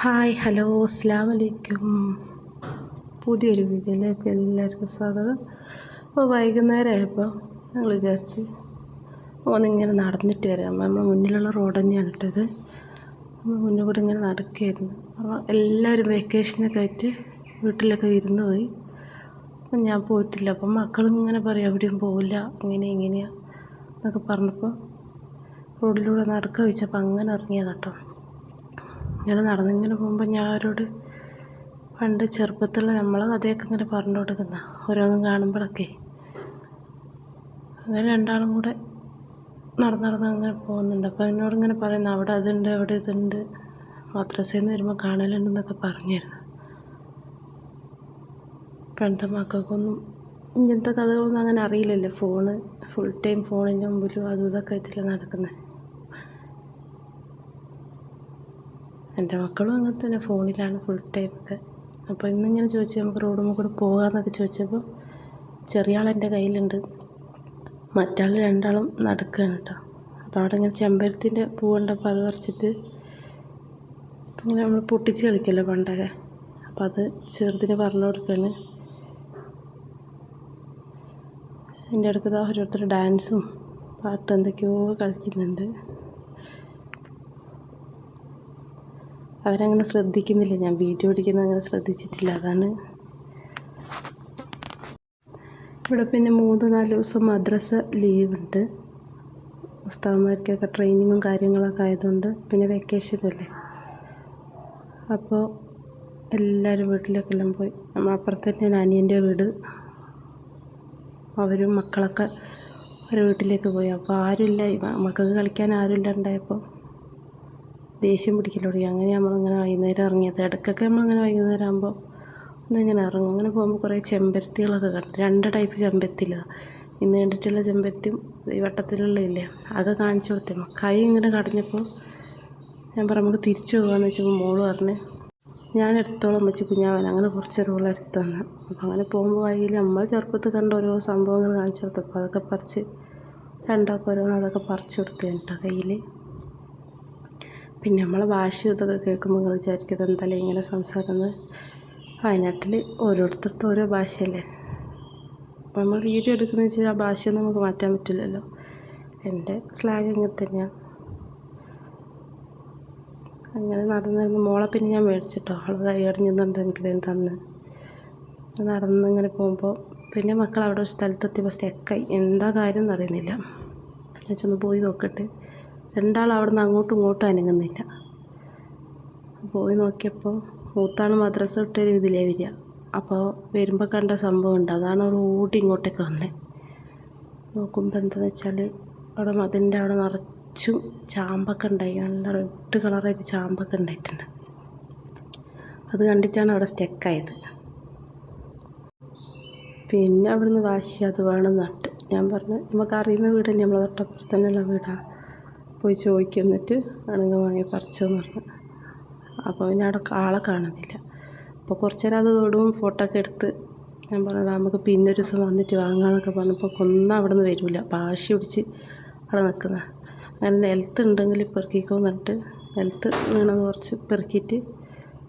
Hi hello അസ്സാം വലൈക്കും പുതിയൊരു വീഡിയോയിലേക്ക് എല്ലാവർക്കും സ്വാഗതം. അപ്പോൾ വൈകുന്നേരം ആയപ്പോൾ ഞങ്ങൾ വിചാരിച്ച് ഒന്നിങ്ങനെ നടന്നിട്ട് വരാം. നമ്മൾ മുന്നിലുള്ള റോഡ് തന്നെയാണ് ഇട്ടത്. നമ്മൾ മുന്നിൽ കൂടെ ഇങ്ങനെ നടക്കുകയായിരുന്നു അപ്പോൾ എല്ലാവരും വെക്കേഷനൊക്കെ ആയിട്ട് വീട്ടിലൊക്കെ ഇരുന്ന് പോയി. അപ്പം ഞാൻ പോയിട്ടില്ല. അപ്പം മക്കളിങ്ങനെ പറയും എവിടെയും പോവില്ല ഇങ്ങനെ ഇങ്ങനെയാണ് എന്നൊക്കെ പറഞ്ഞപ്പോൾ റോഡിലൂടെ നടക്കുക വെച്ചപ്പോൾ അങ്ങനെ ഇറങ്ങിയതാട്ടോ ഇങ്ങനെ നടന്നിങ്ങനെ പോകുമ്പോൾ ഞാൻ അവരോട് പണ്ട് ചെറുപ്പത്തിൽ നമ്മൾ കഥയൊക്കെ ഇങ്ങനെ പറഞ്ഞു കൊടുക്കുന്ന ഓരോന്നും കാണുമ്പോഴൊക്കെ അങ്ങനെ രണ്ടാളും കൂടെ നടന്ന് നടന്ന് അങ്ങനെ പോകുന്നുണ്ട്. അപ്പോൾ എന്നോട് ഇങ്ങനെ പറയുന്നു അവിടെ അതുണ്ട് അവിടെ ഇതുണ്ട്. മദ്രസയിൽ വരുമ്പോൾ കാണലുണ്ടെന്നൊക്കെ പറഞ്ഞിരുന്നു. പണ്ട് മക്കൾക്കൊന്നും ഇങ്ങനത്തെ കഥകളൊന്നും അങ്ങനെ അറിയില്ലല്ലോ. ഫോണ് ഫുൾ ടൈം ഫോണിന്റെ മുമ്പിലും അതും ഇതൊക്കെ ആയിട്ടല്ലേ നടക്കുന്നത് എന്റെ മക്കളും അങ്ങനെ തന്നെ ഫോണിലാണ് ഫുൾ ടൈം ഒക്കെ. അപ്പോൾ ഇന്നിങ്ങനെ ചോദിച്ചു നമുക്ക് റോഡ് മുകളിൽ പോകാമെന്നൊക്കെ ചോദിച്ചപ്പോൾ ചെറിയ ആൾ എന്റെ കയ്യിലുണ്ട്. മറ്റാൾ രണ്ടാളും നടക്കുകയാണ് കേട്ടോ അപ്പോൾ അവിടെ ഇങ്ങനെ ചെമ്പരത്തിന്റെ പൂവുണ്ടപ്പോൾ അത് പറിച്ചിട്ട് ഇങ്ങനെ നമ്മൾ പൊട്ടിച്ച് കളിക്കല്ലോ പണ്ടൊക്കെ. അപ്പോൾ അത് ചെറുതിന് പറഞ്ഞു കൊടുക്കുകയാണ് എന്റെ അടുത്ത് ഓരോരുത്തർ ഡാൻസും പാട്ടും എന്തൊക്കെയോ കളിക്കുന്നുണ്ട്. അവരങ്ങനെ ശ്രദ്ധിക്കുന്നില്ല. ഞാൻ വീഡിയോ പിടിക്കുന്നത് അങ്ങനെ ശ്രദ്ധിച്ചിട്ടില്ല. അതാണ്. ഇവിടെ പിന്നെ മൂന്ന് നാല് ദിവസം മദ്രസ ഉണ്ട്. ഉസ്താവന്മാർക്കൊക്കെ ട്രെയിനിങ്ങും കാര്യങ്ങളൊക്കെ ആയതുകൊണ്ട് പിന്നെ വെക്കേഷനല്ലേ അപ്പോൾ എല്ലാവരും വീട്ടിലേക്കെല്ലാം പോയി. അപ്പുറത്ത് തന്നെ അനിയന്റെ വീട്. അവരും മക്കളൊക്കെ ഒരു വീട്ടിലേക്ക് പോയി. അപ്പോൾ ആരുമില്ല. മക്കൾക്ക് കളിക്കാൻ ആരുമില്ല ഉണ്ടായപ്പോൾ. ദേഷ്യം പിടിക്കൽ തുടങ്ങി. അങ്ങനെ നമ്മളിങ്ങനെ വൈകുന്നേരം ഇറങ്ങിയത് ഇടയ്ക്കൊക്കെ നമ്മളിങ്ങനെ വൈകുന്നേരം ആകുമ്പോൾ ഒന്നിങ്ങനെ ഇറങ്ങും. അങ്ങനെ പോകുമ്പോൾ കുറേ ചെമ്പരത്തികളൊക്കെ കണ്ടു. രണ്ട് ടൈപ്പ് ചെമ്പരത്തിയിലാണ് ഇന്ന് കണ്ടിട്ടുള്ള ചെമ്പരത്തിയും ഈ വട്ടത്തിലുള്ള ഇല്ലേ? അതൊക്കെ കാണിച്ചു കൊടുത്തേ. കൈ ഇങ്ങനെ കടഞ്ഞപ്പോൾ ഞാൻ പറഞ്ഞു നമുക്ക് തിരിച്ചു പോകാമെന്ന് വെച്ചപ്പോൾ മോൾ പറഞ്ഞ് ഞാൻ എടുത്തോളം വെച്ച് കുഞ്ഞാവൻ അങ്ങനെ കുറച്ച് റോൾ എടുത്തു അപ്പം അങ്ങനെ പോകുമ്പോൾ വഴിയിൽ നമ്മൾ ചെറുപ്പത്തിൽ കണ്ട ഓരോ സംഭവങ്ങൾ കാണിച്ചു കൊടുത്തപ്പോൾ അതൊക്കെ പറിച്ച് രണ്ടാൾക്ക് അതൊക്കെ പറിച്ചു കൊടുത്തു കേട്ടോ കയ്യിൽ പിന്നെ നമ്മൾ ഭാഷയും ഇതൊക്കെ കേൾക്കുമ്പോൾ നിങ്ങൾ വിചാരിക്കും എന്തായാലും ഇങ്ങനെ സംസാരം എന്ന് വയനാട്ടിൽ ഓരോരുത്തർക്കും ഓരോ ഭാഷയല്ലേ. അപ്പോൾ നമ്മൾ വീഡിയോ എടുക്കുന്ന വെച്ചാൽ ആ ഭാഷയൊന്നും നമുക്ക് മാറ്റാൻ പറ്റില്ലല്ലോ. എന്റെ സ്ലാഗ് ഇങ്ങനെ തന്നെയാണ് അങ്ങനെ നടന്ന് നടന്ന് മോളെ പിന്നെ ഞാൻ മേടിച്ചിട്ടോ. അവൾ കൈ അടിഞ്ഞിരുന്നുണ്ട് എനിക്ക് വേഗം തന്ന്. നടന്ന് ഇങ്ങനെ പോകുമ്പോൾ പിന്നെ മക്കൾ അവിടെ ഒരു സ്ഥലത്തെത്തിയപ്പോൾ സ്റ്റെക്കായി. എന്താ കാര്യം എന്നറിയുന്നില്ല. എന്നുവെച്ചൊന്ന് പോയി നോക്കട്ടെ. രണ്ടാൾ അവിടെ നിന്ന് അങ്ങോട്ടും ഇങ്ങോട്ടും അനങ്ങുന്നില്ല. പോയി നോക്കിയപ്പോൾ മൂത്താൾ മദ്രസ വിട്ട ഇതിലേ വരിക. അപ്പോൾ വരുമ്പോൾ കണ്ട സംഭവം ഉണ്ട്. അതാണ് അവൾ ഓടി ഇങ്ങോട്ടേക്ക് വന്നത് നോക്കുമ്പോൾ എന്താണെന്ന് വെച്ചാൽ അവിടെ മതിന്റെ അവിടെ നിറച്ചും ചാമ്പൊക്കെ ഉണ്ടായി. നല്ല റെഡ് കളറായിട്ട് ചാമ്പൊക്കെ ഉണ്ടായിട്ടുണ്ട്. അത് കണ്ടിട്ടാണ് അവിടെ സ്റ്റെക്കായത് പിന്നെ അവിടുന്ന് വാശി അത് വേണം നട്ട് ഞാൻ പറഞ്ഞു നമുക്ക് അറിയുന്ന വീട് നമ്മൾ നമ്മളെ തൊട്ടപ്പുറത്ത് തന്നെയുള്ള വീടാണ് പോയി ചോദിക്കുന്നിട്ട് അണുങ്ങ വാങ്ങി പറിച്ചെന്ന് പറഞ്ഞു. അപ്പോൾ പിന്നെ അവിടെ ആളെ കാണുന്നില്ല. അപ്പോൾ കുറച്ച് നേരം അത് തൊടും ഫോട്ടോ ഒക്കെ എടുത്ത് ഞാൻ പറഞ്ഞത് നമുക്ക് പിന്നെ ഒരു ദിവസം വന്നിട്ട് വാങ്ങാമെന്നൊക്കെ പറഞ്ഞപ്പോൾ കൊന്നും അവിടെ നിന്ന് വരില്ല വാശി പിടിച്ച് അവിടെ നിൽക്കുന്ന. അങ്ങനെ നിലത്ത് ഉണ്ടെങ്കിൽ പെറുക്കിക്കോ എന്നിട്ട് നിലത്ത് വീണത് കുറച്ച് പെറുക്കിയിട്ട്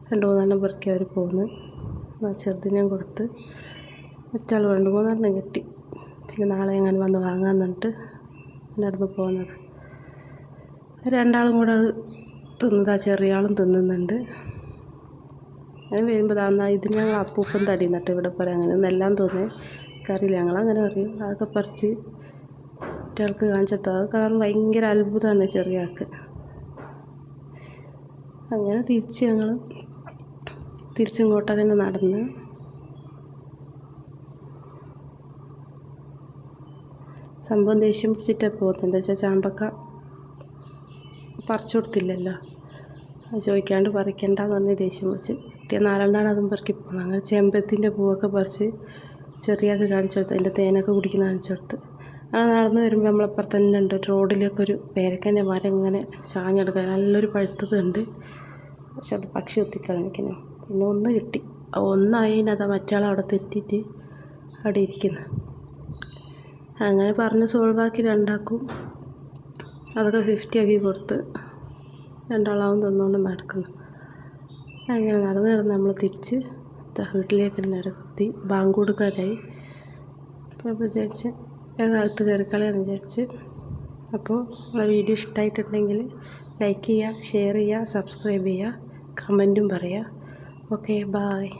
രണ്ട് മൂന്നെണ്ണം പെറുക്കി അവർ പോന്ന്. ചെറുതിനെയും കൊടുത്ത് മറ്റാൾ രണ്ട് മൂന്നെണ്ണം കിട്ടി. പിന്നെ നാളെ എങ്ങനെ വന്ന് വാങ്ങാമെന്നിട്ട് എന്റെ അടുത്ത് പോകുന്നത് രണ്ടാളും കൂടെ അത് തിന്നതാ ചെറിയ ആളും തിന്നുന്നുണ്ട്. അങ്ങനെ വരുമ്പോൾ താന്നാ ഇതിന് ഞങ്ങൾ അപ്പൂപ്പൻ തടി നട്ട് ഇവിടെ പറയാം അങ്ങനെ എന്നെല്ലാം തോന്നി കറിയില്ല. ഞങ്ങളങ്ങനെ പറയും. അതൊക്കെ പറിച്ച് കുട്ടികൾക്ക് കാണിച്ചെത്തോ അത് കാരണം ഭയങ്കര അത്ഭുതമാണ് ചെറിയ ആൾക്ക് അങ്ങനെ തിരിച്ച് ഞങ്ങൾ തിരിച്ചിങ്ങോട്ടൊക്കെ തന്നെ നടന്ന് സംഭവം ദേഷ്യം പിടിച്ചിട്ടാണ് പോകുന്നത്. എന്താ വെച്ചാൽ ചാമ്പക്ക പറിച്ചു കൊടുത്തില്ലല്ലോ. അത് ചോദിക്കാണ്ട് പറിക്കണ്ടെന്ന് പറഞ്ഞ് ദേഷ്യം വെച്ച് കിട്ടിയ നാലെണ്ണാണ് അതും പെറുക്കി പോകുന്നത് അങ്ങനെ ചെമ്പത്തിന്റെ പൂവൊക്കെ പറിച്ച് ചെറിയൊക്കെ കാണിച്ചു കൊടുത്ത്. അതിന്റെ തേനൊക്കെ കുടിക്കുന്ന കാണിച്ചു കൊടുത്ത്. ആ നടന്ന് വരുമ്പോൾ നമ്മളപ്പുറത്ത് തന്നെ ഉണ്ട്. റോഡിലൊക്കെ ഒരു പേരക്കന്റെ മരം ഇങ്ങനെ ചാഞ്ഞെടുക്കുക നല്ലൊരു പഴുത്തത് ഉണ്ട്. പക്ഷെ അത് പക്ഷി കുത്തിക്കളഞ്ഞിരിക്കുന്നു. പിന്നെ ഒന്ന് കിട്ടി. ഒന്നായതിനകത്ത് മറ്റാൾ അവിടെ തെറ്റിയിട്ട് അവിടെ ഇരിക്കുന്നു. അങ്ങനെ പറഞ്ഞ് സോൾവാക്കി രണ്ടാക്കും. അതൊക്കെ ഫിഫ്റ്റി ആക്കി കൊടുത്ത് രണ്ടാളാവും തന്നുകൊണ്ട് നടക്കുന്നു. അങ്ങനെ നടന്ന് നടന്ന് നമ്മൾ തിരിച്ച് വീട്ടിലേക്ക് നടത്തി ബാങ്ക് കൊടുക്കാനായി അപ്പോൾ വിചാരിച്ച് ഞാൻ കാലത്ത് കയറിക്കളയാന്ന് വിചാരിച്ച്. അപ്പോൾ നമ്മളെ വീഡിയോ ഇഷ്ടമായിട്ടുണ്ടെങ്കിൽ ലൈക്ക് ചെയ്യുക ഷെയർ ചെയ്യുക സബ്സ്ക്രൈബ് ചെയ്യുക കമന്റും പറയുക. Okay bye